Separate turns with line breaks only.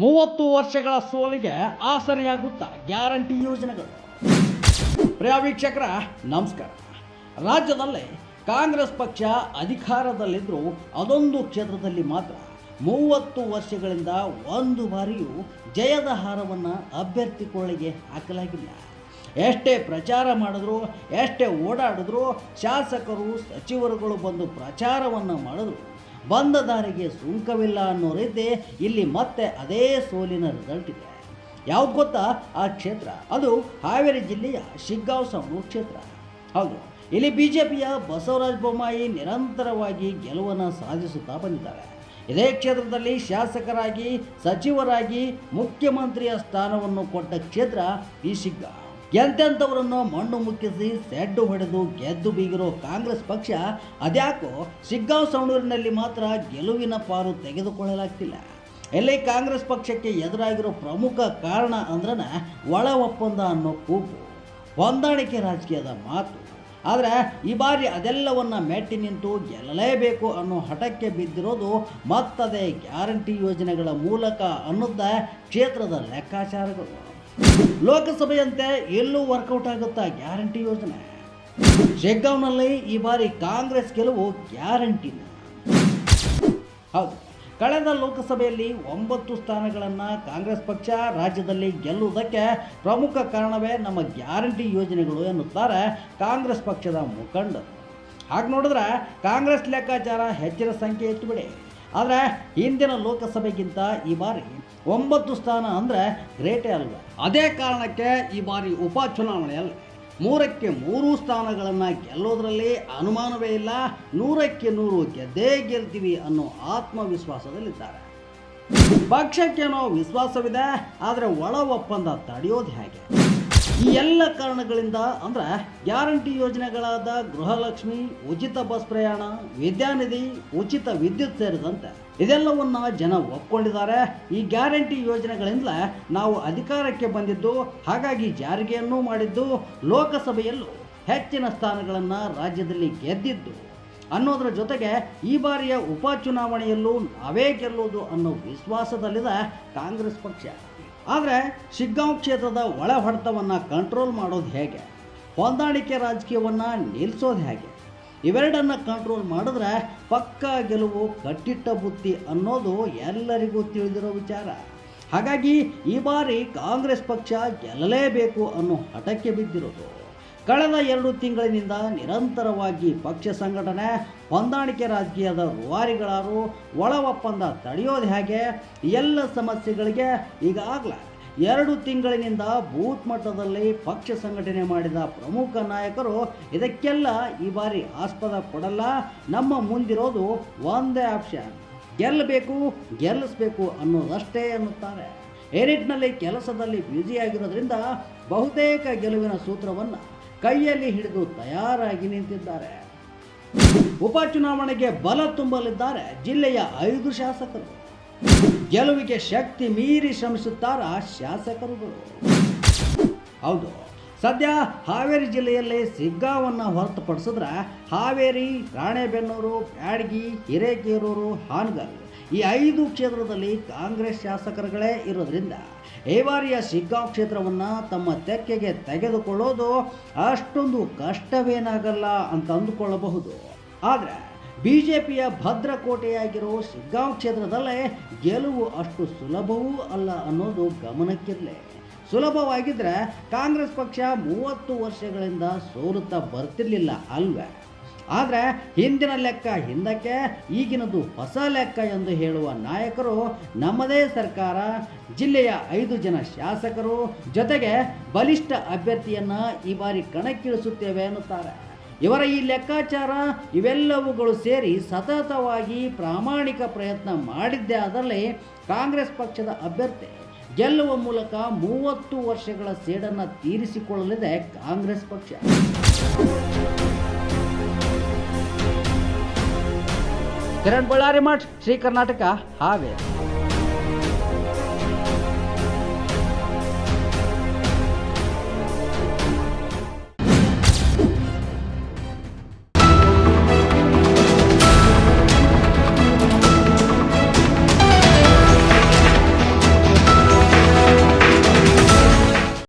ಮೂವತ್ತು ವರ್ಷಗಳ ಸೋಲಿಗೆ ಆಸರೆಯಾಗುತ್ತಾ ಗ್ಯಾರಂಟಿ ಯೋಜನೆಗಳು. ಪ್ರಿಯ ವೀಕ್ಷಕರ, ನಮಸ್ಕಾರ. ರಾಜ್ಯದಲ್ಲಿ ಕಾಂಗ್ರೆಸ್ ಪಕ್ಷ ಅಧಿಕಾರದಲ್ಲಿದ್ದರೂ ಅದೊಂದು ಕ್ಷೇತ್ರದಲ್ಲಿ ಮಾತ್ರ ಮೂವತ್ತು ವರ್ಷಗಳಿಂದ ಒಂದು ಬಾರಿಯೂ ಜಯದ ಹಾರವನ್ನು ಅಭ್ಯರ್ಥಿ ಕೊಳ್ಳಿಗೆ ಹಾಕಲಾಗಿಲ್ಲ. ಎಷ್ಟೇ ಪ್ರಚಾರ ಮಾಡಿದ್ರು, ಎಷ್ಟೇ ಓಡಾಡಿದ್ರು ಶಾಸಕರು, ಸಚಿವರುಗಳು ಬಂದು ಪ್ರಚಾರವನ್ನು ಮಾಡಿದ್ರು. ಬಂದ ದಾರಿಗೆ ಸುಂಕವಿಲ್ಲ ಅನ್ನೋ ರೀತಿ ಇಲ್ಲಿ ಮತ್ತೆ ಅದೇ ಸೋಲಿನ ರಿಸಲ್ಟ್ ಇದೆ. ಯಾವ್ದು ಗೊತ್ತಾ? ಆ ಕ್ಷೇತ್ರ. ಅದು ಹಾವೇರಿ ಜಿಲ್ಲೆಯ ಶಿಗ್ಗಾಂವ್ ಕ್ಷೇತ್ರ. ಹೌದು. ಇಲ್ಲಿ ಬಿ ಜೆ ಪಿಯ ಬಸವರಾಜ ಬೊಮ್ಮಾಯಿ ನಿರಂತರವಾಗಿ ಗೆಲುವನ್ನು ಸಾಧಿಸುತ್ತಾ ಬಂದಿದ್ದಾರೆ. ಇದೇ ಕ್ಷೇತ್ರದಲ್ಲಿ ಶಾಸಕರಾಗಿ, ಸಚಿವರಾಗಿ ಮುಖ್ಯಮಂತ್ರಿಯ ಸ್ಥಾನವನ್ನು ಕೊಟ್ಟ ಕ್ಷೇತ್ರ ಈ ಶಿಗ್ಗಾಂವ್. ಎಂತೆಂಥವರನ್ನು ಮಣ್ಣು ಮುಕ್ಕಿಸಿ ಸೆಡ್ಡು ಹೊಡೆದು ಗೆದ್ದು ಬೀಗಿರೋ ಕಾಂಗ್ರೆಸ್ ಪಕ್ಷ ಅದ್ಯಾಕೋ ಸಿಗ್ಗಾವ್ ಸೌಣೂರಿನಲ್ಲಿ ಮಾತ್ರ ಗೆಲುವಿನ ಪಾರು ತೆಗೆದುಕೊಳ್ಳಲಾಗ್ತಿಲ್ಲ. ಎಲ್ಲಿ ಕಾಂಗ್ರೆಸ್ ಪಕ್ಷಕ್ಕೆ ಎದುರಾಗಿರೋ ಪ್ರಮುಖ ಕಾರಣ ಅಂದ್ರನ ಒಳ ಒಪ್ಪಂದ ಅನ್ನೋ ಕೂಗು. ಹೊಂದಾಣಿಕೆ ರಾಜಕೀಯದ ಮಾತು. ಆದರೆ ಈ ಬಾರಿ ಅದೆಲ್ಲವನ್ನು ಮೆಟ್ಟಿ ನಿಂತು ಗೆಲ್ಲಲೇಬೇಕು ಅನ್ನೋ ಹಠಕ್ಕೆ ಬಿದ್ದಿರೋದು ಮತ್ತದೇ ಗ್ಯಾರಂಟಿ ಯೋಜನೆಗಳ ಮೂಲಕ ಅನ್ನುತ್ತ ಕ್ಷೇತ್ರದ ಲೆಕ್ಕಾಚಾರಗಳು. ಲೋಕಸಭೆಯಂತೆ ಎಲ್ಲೂ ವರ್ಕೌಟ್ ಆಗುತ್ತಾ? ಗ್ಯಾರಂಟಿ ಯೋಜನೆ. ಶೇಗಾಂವ್ನಲ್ಲಿ ಈ ಬಾರಿ ಕಾಂಗ್ರೆಸ್ ಗೆಲುವು ಗ್ಯಾರಂಟಿ ಹೌದು. ಕಳೆದ ಲೋಕಸಭೆಯಲ್ಲಿ ಒಂಬತ್ತು ಸ್ಥಾನಗಳನ್ನು ಕಾಂಗ್ರೆಸ್ ಪಕ್ಷ ರಾಜ್ಯದಲ್ಲಿ ಗೆಲ್ಲುವುದಕ್ಕೆ ಪ್ರಮುಖ ಕಾರಣವೇ ನಮ್ಮ ಗ್ಯಾರಂಟಿ ಯೋಜನೆಗಳು ಎನ್ನುತ್ತಾರೆ ಕಾಂಗ್ರೆಸ್ ಪಕ್ಷದ ಮುಖಂಡರು. ಹಾಗೆ ನೋಡಿದ್ರೆ ಕಾಂಗ್ರೆಸ್ ಲೆಕ್ಕಾಚಾರ ಹೆಚ್ಚಿನ ಸಂಖ್ಯೆ ಇತ್ತು ಬಿಡಿ ಆದರೆ ಹಿಂದಿನ ಲೋಕಸಭೆಗಿಂತ ಈ ಬಾರಿ ಒಂಬತ್ತು ಸ್ಥಾನ ಅಂದರೆ ಗ್ರೇಟೇ ಅಲ್ವ ಅದೇ ಕಾರಣಕ್ಕೆ ಈ ಬಾರಿ ಉಪಚುನಾವಣೆಯಲ್ಲಿ ಮೂರಕ್ಕೆ ಮೂರು ಸ್ಥಾನಗಳನ್ನು ಗೆಲ್ಲೋದ್ರಲ್ಲಿ ಅನುಮಾನವೇ ಇಲ್ಲ. ನೂರಕ್ಕೆ ನೂರು ಗೆದ್ದೇ ಗೆಲ್ತೀವಿ ಅನ್ನೋ ಆತ್ಮವಿಶ್ವಾಸದಲ್ಲಿದ್ದಾರೆ. ಪಕ್ಷಕ್ಕೇನೋ ವಿಶ್ವಾಸವಿದೆ, ಆದರೆ ಒಳ ಒಪ್ಪಂದ ತಡೆಯೋದು ಹೇಗೆ? ಈ ಎಲ್ಲ ಕಾರಣಗಳಿಂದ ಅಂದ್ರೆ ಗ್ಯಾರಂಟಿ ಯೋಜನೆಗಳಾದ ಗೃಹಲಕ್ಷ್ಮಿ, ಉಚಿತ ಬಸ್ ಪ್ರಯಾಣ, ವಿದ್ಯಾನಿಧಿ, ಉಚಿತ ವಿದ್ಯುತ್ ಸೇರಿದಂತೆ ಇದೆಲ್ಲವನ್ನ ಜನ ಒಪ್ಕೊಂಡಿದ್ದಾರೆ. ಈ ಗ್ಯಾರಂಟಿ ಯೋಜನೆಗಳಿಂದ ನಾವು ಅಧಿಕಾರಕ್ಕೆ ಬಂದಿದ್ದು, ಹಾಗಾಗಿ ಜಾರಿಗೆಯನ್ನೂ ಮಾಡಿದ್ದು, ಲೋಕಸಭೆಯಲ್ಲೂ ಹೆಚ್ಚಿನ ಸ್ಥಾನಗಳನ್ನು ರಾಜ್ಯದಲ್ಲಿ ಗೆದ್ದಿದ್ದು. ಅನ್ನೋದರ ಜೊತೆಗೆ ಈ ಬಾರಿಯ ಉಪಚುನಾವಣೆಯಲ್ಲೂ ನಾವೇ ಗೆಲ್ಲೋದು ಅನ್ನೋ ವಿಶ್ವಾಸದಲ್ಲಿದೆ ಕಾಂಗ್ರೆಸ್ ಪಕ್ಷ. ಆದರೆ ಶಿಗ್ಗಾಂವ್ ಕ್ಷೇತ್ರದ ಒಳ ಹೊಡೆತವನ್ನು ಕಂಟ್ರೋಲ್ ಮಾಡೋದು ಹೇಗೆ? ಹೊಂದಾಣಿಕೆ ರಾಜಕೀಯವನ್ನು ನಿಲ್ಲಿಸೋದು ಹೇಗೆ? ಇವೆರಡನ್ನು ಕಂಟ್ರೋಲ್ ಮಾಡಿದ್ರೆ ಪಕ್ಕಾ ಗೆಲುವು ಕಟ್ಟಿಟ್ಟ ಬುತ್ತಿ ಅನ್ನೋದು ಎಲ್ಲರಿಗೂ ತಿಳಿದಿರೋ ವಿಚಾರ. ಹಾಗಾಗಿ ಈ ಬಾರಿ ಕಾಂಗ್ರೆಸ್ ಪಕ್ಷ ಗೆಲ್ಲಲೇಬೇಕು ಅನ್ನೋ ಹಠಕ್ಕೆ ಬಿದ್ದಿರೋದು. ಕಳೆದ ಎರಡು ತಿಂಗಳಿನಿಂದ ನಿರಂತರವಾಗಿ ಪಕ್ಷ ಸಂಘಟನೆ, ಹೊಂದಾಣಿಕೆ ರಾಜಕೀಯದ ರೂವಾರಿಗಳಾರು ಒಳ ಒಪ್ಪಂದ ತಡೆಯೋದು ಹೇಗೆ? ಎಲ್ಲ ಸಮಸ್ಯೆಗಳಿಗೆ ಈಗಾಗಲೇ ಎರಡು ತಿಂಗಳಿನಿಂದ ಬೂತ್ ಮಟ್ಟದಲ್ಲಿ ಪಕ್ಷ ಸಂಘಟನೆ ಮಾಡಿದ ಪ್ರಮುಖ ನಾಯಕರು ಇದಕ್ಕೆಲ್ಲ ಈ ಬಾರಿ ಆಸ್ಪದ ಕೊಡಲ್ಲ. ನಮ್ಮ ಮುಂದಿರೋದು ಒಂದೇ ಆಪ್ಷನ್, ಗೆಲ್ಲಬೇಕು, ಗೆಲ್ಲಿಸ್ಬೇಕು ಅನ್ನೋದಷ್ಟೇ ಅನ್ನುತ್ತಾರೆ ಎರಿಟ್ನಲ್ಲಿ ಕೆಲಸದಲ್ಲಿ ಬ್ಯುಸಿಯಾಗಿರೋದ್ರಿಂದ ಬಹುತೇಕ ಗೆಲುವಿನ ಸೂತ್ರವನ್ನು ಕೈಯಲ್ಲಿ ಹಿಡಿದು ತಯಾರಾಗಿ ನಿಂತಿದ್ದಾರೆ. ಉಪಚುನಾವಣೆಗೆ ಬಲ ತುಂಬಲಿದ್ದಾರೆ ಜಿಲ್ಲೆಯ ಐದು ಶಾಸಕರು. ಗೆಲುವಿಗೆ ಶಕ್ತಿ ಮೀರಿ ಶ್ರಮಿಸುತ್ತಾರ ಶಾಸಕರುಗಳು. ಹೌದು, ಸದ್ಯ ಹಾವೇರಿ ಜಿಲ್ಲೆಯಲ್ಲಿ ಸಿಗ್ಗಾವನ್ನು ಹೊರತುಪಡಿಸಿದ್ರೆ ಹಾವೇರಿ, ರಾಣೆಬೆನ್ನೂರು, ಬ್ಯಾಡಗಿ, ಹಿರೇಕೇರೂರು, ಹಾನಗಲ್ ಈ ಐದು ಕ್ಷೇತ್ರದಲ್ಲಿ ಕಾಂಗ್ರೆಸ್ ಶಾಸಕರುಗಳೇ ಇರೋದ್ರಿಂದ ಈ ಬಾರಿಯ ಕ್ಷೇತ್ರವನ್ನು ತಮ್ಮ ತೆಕ್ಕೆಗೆ ತೆಗೆದುಕೊಳ್ಳೋದು ಅಷ್ಟೊಂದು ಕಷ್ಟವೇನಾಗಲ್ಲ ಅಂತ ಅಂದುಕೊಳ್ಳಬಹುದು. ಆದರೆ ಬಿ ಜೆ ಪಿಯ ಭದ್ರಕೋಟೆಯಾಗಿರೋ ಶಿಗ್ಗಾಂವ್ ಕ್ಷೇತ್ರದಲ್ಲೇ ಗೆಲುವು ಅಷ್ಟು ಸುಲಭವೂ ಅಲ್ಲ ಅನ್ನೋದು ಗಮನಕ್ಕಿರಲಿ. ಸುಲಭವಾಗಿದ್ದರೆ ಕಾಂಗ್ರೆಸ್ ಪಕ್ಷ ಮೂವತ್ತು ವರ್ಷಗಳಿಂದ ಸೋಲುತ್ತಾ ಬರ್ತಿರಲಿಲ್ಲ ಅಲ್ವೇ? ಆದರೆ ಹಿಂದಿನ ಲೆಕ್ಕ ಹಿಂದಕ್ಕೆ, ಈಗಿನದು ಹೊಸ ಲೆಕ್ಕ ಎಂದು ಹೇಳುವ ನಾಯಕರು ನಮ್ಮದೇ ಸರ್ಕಾರ, ಜಿಲ್ಲೆಯ ಐದು ಜನ ಶಾಸಕರು ಜೊತೆಗೆ ಬಲಿಷ್ಠ ಅಭ್ಯರ್ಥಿಯನ್ನು ಈ ಬಾರಿ ಕಣಕ್ಕಿಳಿಸುತ್ತೇವೆ ಎನ್ನುತ್ತಾರೆ ಇವರ ಈ ಲೆಕ್ಕಾಚಾರ ಇವೆಲ್ಲವುಗಳು ಸೇರಿ ಸತತವಾಗಿ ಪ್ರಾಮಾಣಿಕ ಪ್ರಯತ್ನ ಮಾಡಿದ್ದೇ ಅದರಲ್ಲಿ ಕಾಂಗ್ರೆಸ್ ಪಕ್ಷದ ಅಭ್ಯರ್ಥಿ ಗೆಲ್ಲುವ ಮೂಲಕ ಮೂವತ್ತು ವರ್ಷಗಳ ಸೇಡನ್ನು ತೀರಿಸಿಕೊಳ್ಳಲಿದೆ ಕಾಂಗ್ರೆಸ್ ಪಕ್ಷ. ಕಿರಣ್ ಬಳ್ಳಾರಿ ಮಠ್ ಶ್ರೀ ಕರ್ನಾಟಕ ಹಾವೇರಿ